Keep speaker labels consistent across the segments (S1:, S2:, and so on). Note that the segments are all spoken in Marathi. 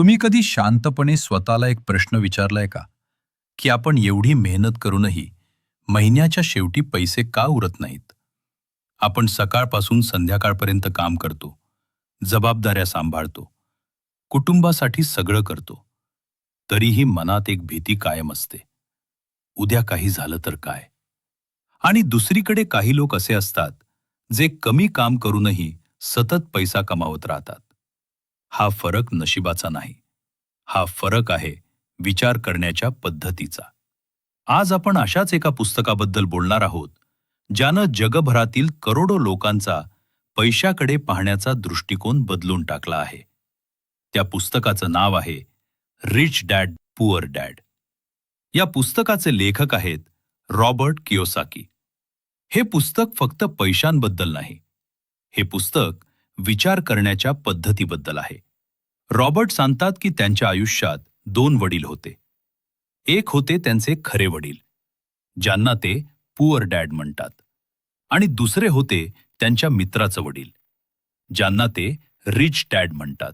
S1: तुम्ही कधी शांतपणे स्वतःला एक प्रश्न विचारलाय का? की आपण एवढी मेहनत करूनही महिन्याच्या शेवटी पैसे का उरत नाहीत? आपण सकाळपासून संध्याकाळपर्यंत काम करतो जबाबदाऱ्या सांभाळतो कुटुंबासाठी सगळं करतो तरीही मनात एक भीती कायम असते. उद्या काही झालं तर काय? आणि दुसरीकडे काही लोक असे असतात जे कमी काम करूनही सतत पैसा कमावत राहतात. हा फरक नशिबाचा नाही. हा फरक आहे विचार करण्याच्या पद्धतीचा. आज आपण अशाच एका पुस्तकाबद्दल बोलणार आहोत ज्यानं जगभरातील करोडो लोकांचा पैशाकडे पाहण्याचा दृष्टिकोन बदलून टाकला आहे. त्या पुस्तकाचं नाव आहे रिच डॅड पुअर डॅड या पुस्तकाचे लेखक आहेत रॉबर्ट कियोसाकी हे पुस्तक फक्त पैशांबद्दल नाही हे पुस्तक विचार करण्याच्या पद्धतीबद्दल आहे. रॉबर्ट सांगतात की त्यांच्या आयुष्यात दोन वडील होते. एक होते त्यांचे खरे वडील ज्यांना ते पुअर डॅड म्हणतात. आणि दुसरे होते त्यांच्या मित्राचं वडील ज्यांना ते रिच डॅड म्हणतात.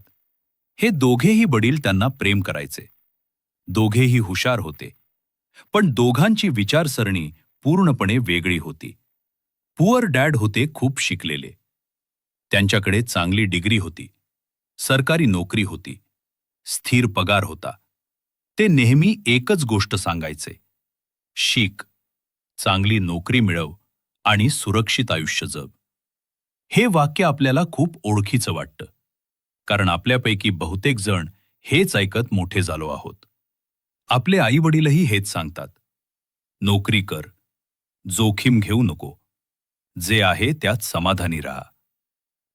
S1: हे दोघेही वडील त्यांना प्रेम करायचे. दोघेही हुशार होते. पण दोघांची विचारसरणी पूर्णपणे वेगळी होती. पुअर डॅड होते खूप शिकलेले. त्यांच्याकडे चांगली डिग्री होती. सरकारी नोकरी होती. स्थिर पगार होता. ते नेहमी एकच गोष्ट सांगायचे. शिक चांगली नोकरी मिळव आणि सुरक्षित आयुष्य जग. हे वाक्य आपल्याला खूप ओळखीचं वाटतं. कारण आपल्यापैकी बहुतेक जण हेच ऐकत मोठे झालो आहोत. आपले आईवडीलही हेच सांगतात. नोकरी कर. जोखीम घेऊ नको. जे आहे त्यात समाधानी राहा.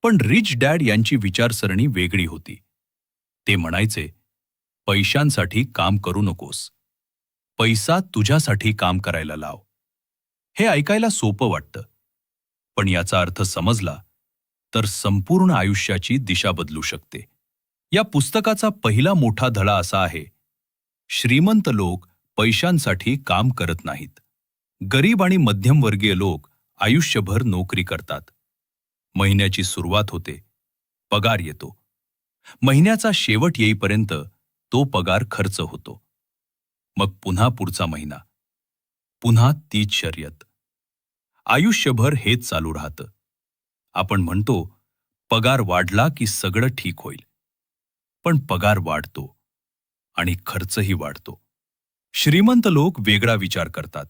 S1: पण रिच डॅड यांची विचारसरणी वेगळी होती. ते म्हणायचे पैशांसाठी काम करू नकोस. पैसा तुझ्यासाठी काम करायला लाव. हे ऐकायला सोपं वाटतं. पण याचा अर्थ समजला तर संपूर्ण आयुष्याची दिशा बदलू शकते. या पुस्तकाचा पहिला मोठा धडा असा आहे श्रीमंत लोक पैशांसाठी काम करत नाहीत. गरीब आणि मध्यमवर्गीय लोक आयुष्यभर नोकरी करतात. महिन्याची सुरुवात होते. पगार येतो. महिन्याचा शेवट येईपर्यंत तो पगार खर्च होतो. मग पुन्हा पुढचा महिना. पुन्हा तीच शर्यत. आयुष्यभर हेच चालू राहतं. आपण म्हणतो पगार वाढला की सगळं ठीक होईल. पण पगार वाढतो. आणि खर्चही वाढतो. श्रीमंत लोक वेगळा विचार करतात.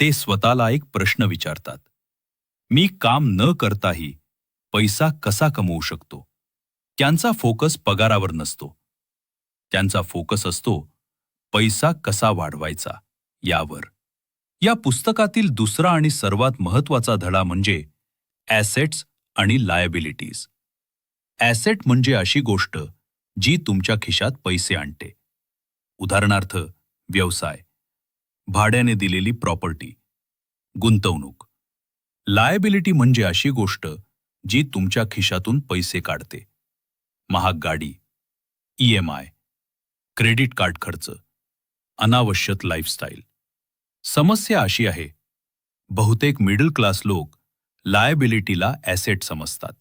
S1: ते स्वतःला एक प्रश्न विचारतात. मी काम न करताही पैसा कसा कमवू शकतो? त्यांचा फोकस पगारावर नसतो. त्यांचा फोकस असतो पैसा कसा वाढवायचा यावर. या पुस्तकातील दुसरा आणि सर्वात महत्त्वाचा धडा म्हणजे ॲसेट्स आणि लायबिलिटीज ॲसेट म्हणजे अशी गोष्ट जी तुमच्या खिशात पैसे आणते. उदाहरणार्थ व्यवसाय. भाड्याने दिलेली प्रॉपर्टी गुंतवणूक. लायबिलिटी म्हणजे अशी गोष्ट जी तुमच्या खिशातून पैसे काढते. महाग गाडी ईएमआय क्रेडिट कार्ड खर्च अनावश्यक लाईफस्टाईल समस्या अशी आहे बहुतेक मिडल क्लास लोक लायबिलिटीला ॲसेट समजतात.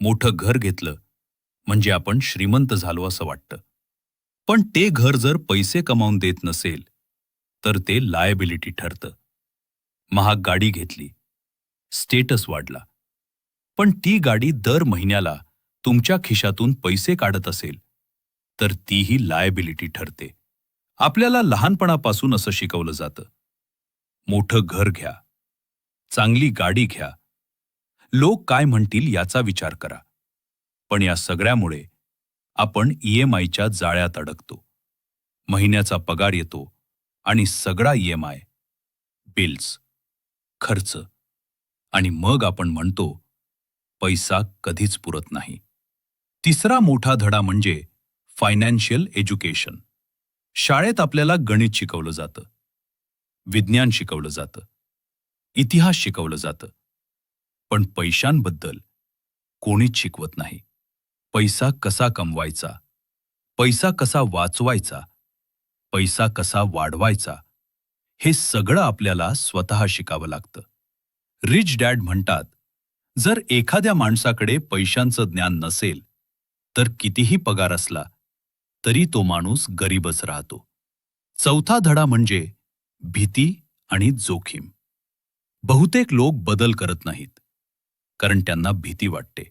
S1: मोठं घर घेतलं म्हणजे आपण श्रीमंत झालो असं वाटतं. पण ते घर जर पैसे कमावून देत नसेल तर ते लायबिलिटी ठरतं. महाग गाडी घेतली स्टेटस वाढला. पण ती गाडी दर महिन्याला तुमच्या खिशातून पैसे काढत असेल तर तीही लायबिलिटी ठरते. आपल्याला लहानपणापासून असं शिकवलं जातं. मोठं घर घ्या चांगली गाडी घ्या. लोक काय म्हणतील याचा विचार करा. पण या सगळ्यामुळे आपण ई एम जाळ्यात अडकतो. महिन्याचा पगार येतो आणि सगळा ईएमआय बिल्स खर्च आणि मग आपण म्हणतो पैसा कधीच पुरत नाही. तिसरा मोठा धडा म्हणजे फायनान्शियल एज्युकेशन. शाळेत आपल्याला गणित शिकवलं जातं. विज्ञान शिकवलं जातं. इतिहास शिकवलं जातं. पण पैशांबद्दल कोणीच शिकवत नाही. पैसा कसा कमवायचा? पैसा कसा वाचवायचा? पैसा कसा वाढवायचा? हे सगळं आपल्याला स्वतः शिकावं लागतं. रिच डॅड म्हणतात जर एखाद्या माणसाकडे पैशांचं ज्ञान नसेल तर कितीही पगार असला तरी तो माणूस गरीबच राहतो. चौथा धडा म्हणजे भीती आणि जोखीम. बहुतेक लोक बदल करत नाहीत कारण त्यांना भीती वाटते.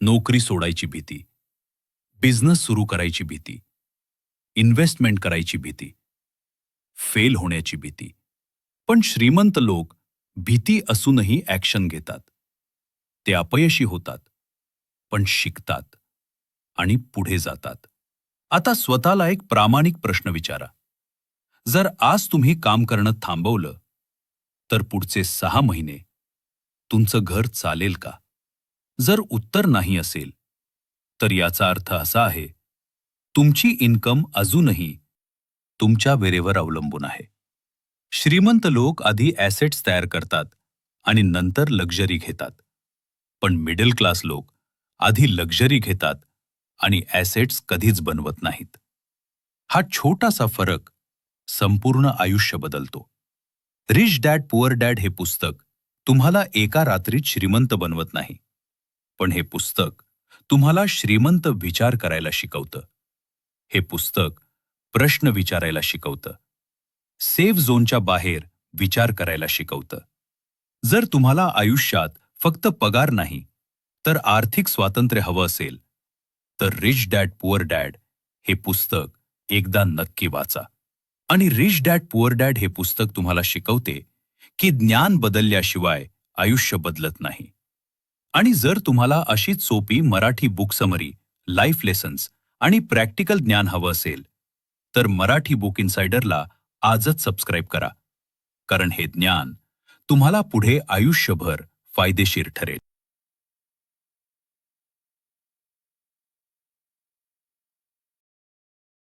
S1: नोकरी सोडायची भीती बिझनेस सुरू करायची भीती इन्व्हेस्टमेंट करायची भीती फेल होण्याची भीती. पण श्रीमंत लोक भीती असूनही ॲक्शन घेतात. ते अपयशी होतात पण शिकतात आणि पुढे जातात. आता स्वतःला एक प्रामाणिक प्रश्न विचारा. जर आज तुम्ही काम करणं थांबवलं तर पुढचे सहा महिने तुमचं घर चालेल का? जर उत्तर नाही असेल तर याचा अर्थ असा आहे तुमची इन्कम अजूनही तुमच्या वेरेवर अवलंबून आहे. श्रीमंत लोक आधी ॲसेट्स तयार करतात आणि नंतर लक्झरी घेतात. पण मिडल क्लास लोक आधी लक्झरी घेतात आणि ॲसेट्स कधीच बनवत नाहीत. हा छोटासा फरक संपूर्ण आयुष्य बदलतो. रिच डॅड पुअर डॅड हे पुस्तक तुम्हाला एका रात्रीत श्रीमंत बनवत नाही. पण हे पुस्तक तुम्हाला श्रीमंत विचार करायला शिकवतं. हे पुस्तक प्रश्न विचारायला शिकवतं. सेफ झोनच्या बाहेर विचार करायला शिकवतं. जर तुम्हाला आयुष्यात फक्त पगार नाही तर आर्थिक स्वातंत्र्य हवं असेल तर रिच डॅड पुअर डॅड हे पुस्तक एकदा नक्की वाचा. आणि रिच डॅड पुअर डॅड हे पुस्तक तुम्हाला शिकवते की ज्ञान बदलल्याशिवाय आयुष्य बदलत नाही. आणि जर तुम्हाला अशीच सोपी Marathi book summary life lessons आणि प्रॅक्टिकल ज्ञान हवं असेल तर मराठी बुक इन्सायडरला आजच सबस्क्राईब करा. कारण हे ज्ञान तुम्हाला पुढे आयुष्यभर फायदेशीर ठरेल.